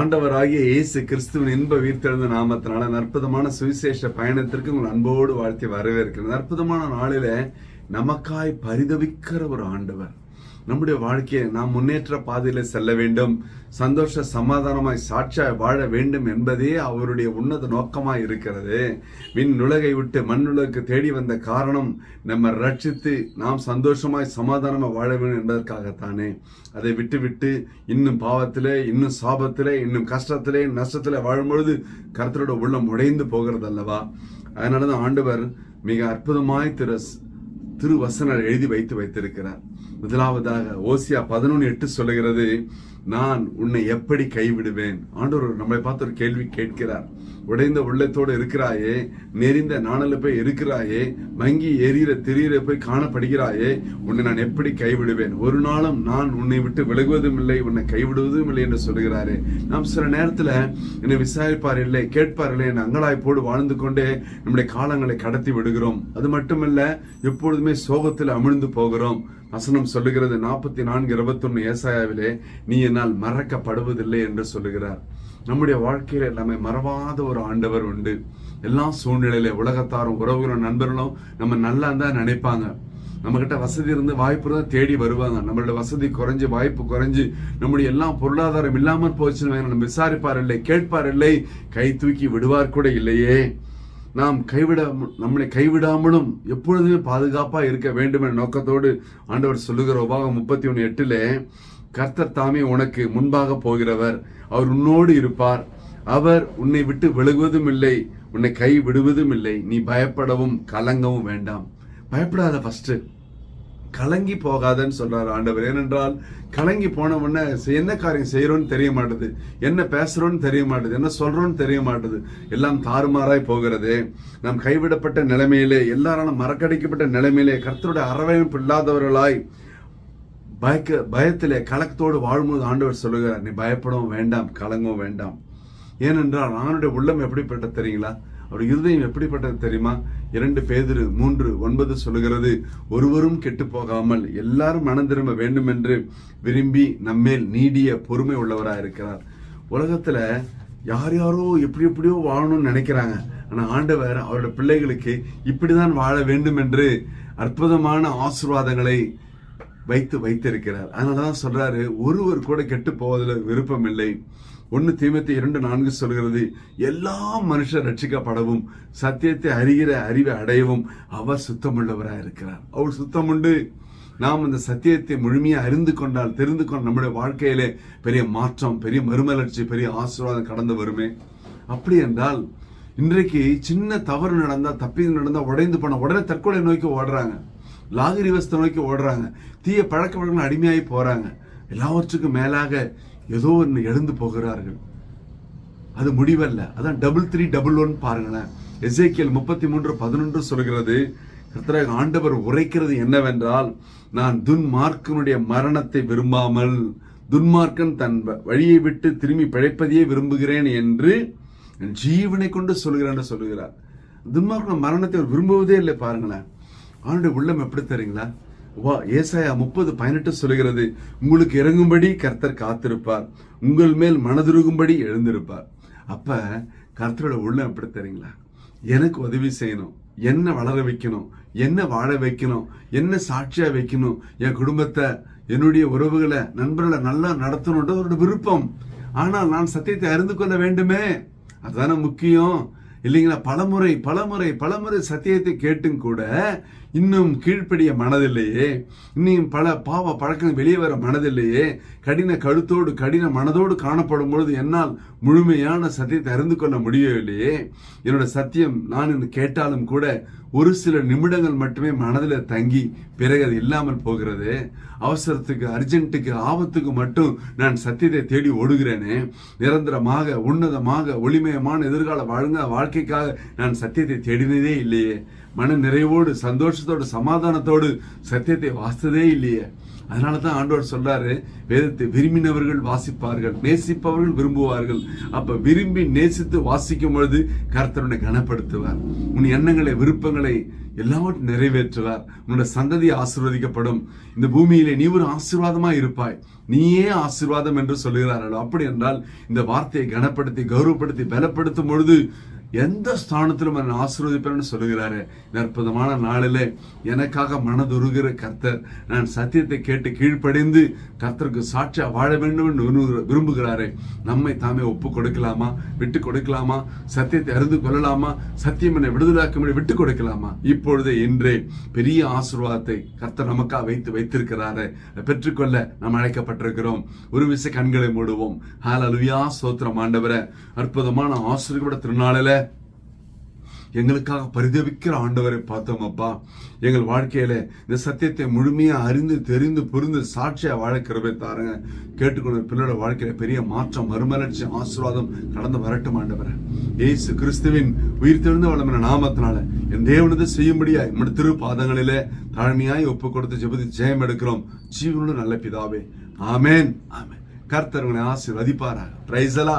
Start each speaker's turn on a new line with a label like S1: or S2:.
S1: ஆண்டவராகிய இயேசு கிறிஸ்துவின் இன்ப உயிர்த்தெழுந்த நாமத்தினால அற்புதமான சுவிசேஷ பயணத்திற்கு உங்கள் அன்போடு வாழ்த்தி வரவேற்கிறேன். அற்புதமான நாளில நமக்காய் பரிதவிக்கிற ஒரு ஆண்டவர். நம்முடைய வாழ்க்கையை நாம் முன்னேற்ற பாதையில் செல்ல வேண்டும். சந்தோஷ சமாதானமாய் சாட்சியாய் வாழ வேண்டும் என்பதே அவருடைய உன்னத நோக்கமாக இருக்கிறது. விண் நுலகை விட்டு மண்ணுலகுக்கு தேடி வந்த காரணம் நம்ம ரட்சித்து நாம் சந்தோஷமாய் சமாதானமாக வாழ வேண்டும் என்பதற்காகத்தானே. அதை விட்டுவிட்டு இன்னும் பாவத்தில் இன்னும் சாபத்தில் இன்னும் கஷ்டத்தில் நஷ்டத்தில் வாழும்பொழுது கருத்தரோட உள்ளம் உடைந்து போகிறது அல்லவா அதனாலதான் ஆண்டவர் மிக அற்புதமாய் திரு திருவசனர் எழுதி வைத்து வைத்திருக்கிறார். முதலாவதாக ஓசியா பதினொன்று எட்டு சொல்லுகிறது நான் உன்னை எப்படி கைவிடுவேன்? ஆண்டவர் நம்மளை பார்த்து ஒரு கேள்வி கேட்கிறார். உடைந்த உள்ளத்தோடு இருக்கிறாயே நெறிந்த நாணல போய் இருக்கிறாயே மங்கி எரியிற திரியிற போய் காணப்படுகிறாயே உன்னை நான் எப்படி கைவிடுவேன்? ஒரு நாளும் நான் உன்னை விட்டு விலகுவதும் இல்லை உன்னை கைவிடுவதும் இல்லை என்று சொல்லுகிறாரே. நாம் சில நேரத்தில் என்னை விசாரிப்பார் இல்லை கேட்பார் இல்லை என் அங்கலாய்ப்போடு வாழ்ந்து கொண்டே நம்முடைய காலங்களை கடத்தி விடுகிறோம். அது மட்டுமல்ல எப்பொழுதுமே சோகத்தில் அமிழ்ந்து போகிறோம். வசனம் சொல்லுகிறது நாற்பத்தி நான்கு இருபத்தொன்னு ஏசாயாவிலே நீ என்னால் மறக்கப்படுவதில்லை என்று சொல்லுகிறார். நம்முடைய வாழ்க்கையில நம்மை மறவாத ஒரு ஆண்டவர் உண்டு. எல்லா சூழ்நிலையில உலகத்தாரும் உறவுகளும் நண்பர்களும் நம்ம நல்லா தான் நினைப்பாங்க. நம்ம கிட்ட வசதி இருந்து வாய்ப்பு தான் தேடி வருவாங்க. நம்மளோட வசதி குறைஞ்சு வாய்ப்பு குறைஞ்சு நம்முடைய எல்லாம் பொருளாதாரம் இல்லாமல் போச்சுன்னு நம்ம விசாரிப்பார் இல்லை கேட்பார் இல்லை கை தூக்கி விடுவார் கூட இல்லையே. நாம் கைவிட நம்மளை கைவிடாமலும் எப்பொழுதுமே பாதுகாப்பாக இருக்க வேண்டும் என்ற நோக்கத்தோடு ஆண்டவர் சொல்லுகிற உபாகம் முப்பத்தி ஒன்று எட்டில் கர்த்தர் தாமே உனக்கு முன்பாக போகிறவர். அவர் உன்னோடு இருப்பார். அவர் உன்னை விட்டு விலகுவதும் இல்லை உன்னை கை விடுவதும் இல்லை. நீ பயப்படவும் கலங்கவும் வேண்டாம். பயப்படாத ஃபஸ்ட்டு கலங்கி போகாதன்னு சொல்றாரு ஆண்டவர். ஏனென்றால் கலங்கி போன உடனே என்ன காரியம் செய்யறோம்னு தெரிய மாட்டுது. என்ன பேசுறோம்னு தெரிய மாட்டுது. என்ன சொல்றோம்னு தெரிய மாட்டுது. எல்லாம் தாறுமாறாய் போகிறது. நாம் கைவிடப்பட்ட நிலைமையிலே எல்லாராலும் மறக்கடிக்கப்பட்ட நிலைமையிலே கர்த்தருடைய அரவணைப்பு இல்லாதவர்களாய் பயக்க பயத்திலே கலக்கத்தோடு வாழும்போது ஆண்டவர் சொல்லுகிறார் நீ பயப்படவும் வேண்டாம் கலங்கவும் வேண்டாம். ஏனென்றால் ஆணுடைய உள்ளம் எப்படிப்பட்டது தெரியுங்களா? அவருடைய இருதயம் எப்படிப்பட்டது தெரியுமா? இரண்டு பேதிரு மூன்று ஒன்பது சொல்லுகிறது ஒருவரும் கெட்டு போகாமல் எல்லாரும் மனம் திரும்ப வேண்டும் என்று விரும்பி நம்மேல் நீடிய பொறுமை உள்ளவராக இருக்கிறார். உலகத்துல யார் யாரோ எப்படி எப்படியோ வாழணும்னு நினைக்கிறாங்க. ஆனால் ஆண்டவர் அவருடைய பிள்ளைகளுக்கு இப்படிதான் வாழ வேண்டும் என்று அற்புதமான ஆசிர்வாதங்களை வைத்து வைத்திருக்கிறார். அதனாலதான் சொல்றாரு ஒருவர் கூட கெட்டு போவதில் விருப்பம் இல்லை ஒன்று தீமத்தை இரண்டு நான்கு சொல்கிறது எல்லா மனுஷர் ரட்சிக்கப்படவும் சத்தியத்தை அறிகிற அறிவை அடையவும் அவர் சுத்தமுள்ளவராக இருக்கிறார். அவர் சுத்தமுண்டு. நாம் அந்த சத்தியத்தை முழுமையாக அறிந்து கொண்டால் தெரிந்து கொண்ட நம்முடைய வாழ்க்கையிலே பெரிய மாற்றம் பெரிய மறுமலர்ச்சி பெரிய ஆசீர்வாதம் கடந்து வருமே. அப்படி என்றால் இன்றைக்கு சின்ன தவறு நடந்தால் தப்பி நடந்தால் உடைந்து போன உடனே தற்கொலை நோக்கி ஓடுறாங்க. லாகரி வசத்தை நோக்கி ஓடுறாங்க. தீய பழக்க வழக்கங்கள் அடிமையாகி போகிறாங்க எல்லாவற்றுக்கும் மேலாக ஏதோ ஒன்று எழுந்து போகிறார்கள். அது முடிவல்ல. அதான் டபுள் த்ரீ டபுள் ஒன் பாருங்களேன். எசேக்கியல் முப்பத்தி மூன்று பதினொன்று சொல்கிறது கர்த்தராக ஆண்டவர் உரைக்கிறது என்னவென்றால் நான் துன்மார்க்கனுடைய மரணத்தை விரும்பாமல் துன்மார்க்கன் தன் வழியை விட்டு திரும்பி பிழைப்பதையே விரும்புகிறேன் என்று ஜீவனை கொண்டு சொல்கிறேன் சொல்லுகிறார். துன்மார்க்கன் மரணத்தை அவர் விரும்புவதே இல்லை பாருங்களேன். அவனுடைய உள்ளம் எப்படி தெரியுங்களா? வா ஏசாயா முப்பது பதினெட்டு சொல்லுகிறது உங்களுக்கு இறங்கும்படி கர்த்தர் காத்திருப்பார். உங்கள் மேல் மனதுருகும்படி எழுந்திருப்பார். அப்ப கர்த்தரோட உள்ளம் எப்படி தெரியுங்களா? எனக்கு உதவி செய்யணும். என்ன வளர வைக்கணும்? என்ன வாழ வைக்கணும்? என்ன சாட்சியா வைக்கணும்? என் குடும்பத்தை என்னுடைய உறவுகளை நண்பர்களை நல்லா நடத்தணும்ன்ற அவரோட விருப்பம். ஆனால் நான் சத்தியத்தை அறிந்து கொள்ள வேண்டுமே. அதுதானே முக்கியம். இல்லைங்களா? பலமுறை பலமுறை பலமுறை சத்தியத்தை கேட்டும் கூட இன்னும் கீழ்ப்படிய மனதில்லையே. இன்னும் பல பாவ பழக்கங்கள் வெளியே வர மனதில்லையே. கடின கழுத்தோடு கடின மனதோடு காணப்படும் பொழுது என்னால் முழுமையான சத்தியத்தை அறிந்து கொள்ள முடியவில்லையே. என்னோட சத்தியம் நான் இன்று கேட்டாலும் கூட ஒரு சில நிமிடங்கள் மட்டுமே மனதில் தங்கி பிறகு அது இல்லாமல் போகிறது. அவசரத்துக்கு அர்ஜென்ட்டுக்கு ஆபத்துக்கு மட்டும் நான் சத்தியத்தை தேடி ஓடுகிறேனே. நிரந்தரமாக உன்னதமாக ஒளிமயமான எதிர்கால வாழ்ங்க வாழ்க்கைக்காக நான் சத்தியத்தை தேடினதே இல்லையே. மன நிறைவோடு சந்தோஷத்தோடு சமாதானத்தோடு சத்தியத்தை வாசித்ததே இல்லையே. அதனால தான் ஆண்டவர் சொல்றாரு வேதத்தை விரும்பினவர்கள் வாசிப்பார்கள் நேசிப்பவர்கள் விரும்புவார்கள். அப்ப விரும்பி நேசித்து வாசிக்கும் பொழுது கர்த்தருடைய கனப்படுத்துவார். உன் எண்ணங்களை விருப்பங்களை எல்லாவற்றையும் நிறைவேற்றுவார். உன்னோட சந்ததி ஆசீர்வதிக்கப்படும். இந்த பூமியிலே நீ ஒரு ஆசீர்வாதமா இருப்பாய். நீயே ஆசீர்வாதம் என்று சொல்லுகிறார்கள். அப்படி என்றால் இந்த வார்த்தையை கனப்படுத்தி கௌரவப்படுத்தி பலப்படுத்தும் பொழுது எந்த ஸ்தானத்திலும் என்னை ஆசீர்வதிப்பேன்னு சொல்லுகிறாரு. இந்த அற்புதமான நாளில் எனக்காக மனதுருகிற கர்த்தர் நான் சத்தியத்தை கேட்டு கீழ்ப்படிந்து கர்த்தருக்கு சாட்சியாக வாழ வேண்டும் என்று விரும்புகிற- விரும்புகிறாரே. நம்மை தாமே ஒப்பு கொடுக்கலாமா? விட்டு கொடுக்கலாமா? சத்தியத்தை அறிந்து கொள்ளலாமா? சத்தியம் என்னை விடுதலாக்கும்படி விட்டு கொடுக்கலாமா? இப்பொழுதே இன்றே பெரிய ஆசீர்வாதத்தை கர்த்தர் நமக்காக வைத்து வைத்திருக்கிறாரு. பெற்றுக்கொள்ள நாம் அழைக்கப்பட்டிருக்கிறோம். ஒரு விசை கண்களை மூடுவோம். ஹalleluya சோத்திரம் ஆண்டவரை. அற்புதமான ஆசிரியர்களோட திருநாளில் எங்களுக்காக பரிதவிக்கிற ஆண்டவரை பார்த்தோம் அப்பா எங்கள் வாழ்க்கையில இந்த சத்தியத்தை முழுமையா அறிந்து தெரிந்து புரிந்து சாட்சியா வாழ கிருபை தாருங்க கேட்டுக்கொண்ட பிள்ளோட வாழ்க்கையில பெரிய மாற்றம் மறுமலர்ச்சி ஆசீர்வாதம் கடந்து வரட்டும் ஆண்டவரை. இயேசு கிறிஸ்துவின் உயிர் தெழுந்த வளமின நாமத்தினால என் தேவனது செய்யும்படியாய் நம்முடைய திரு பாதங்களிலே தாழ்மையாய் ஒப்பு கொடுத்து ஜெபதி ஜெயம் எடுக்கிறோம். ஜீவனோட நல்ல பிதாவே. ஆமேன். ஆமேன். கர்த்தர் உங்களை ஆசீர்வதிப்பாராக. பிரைசலா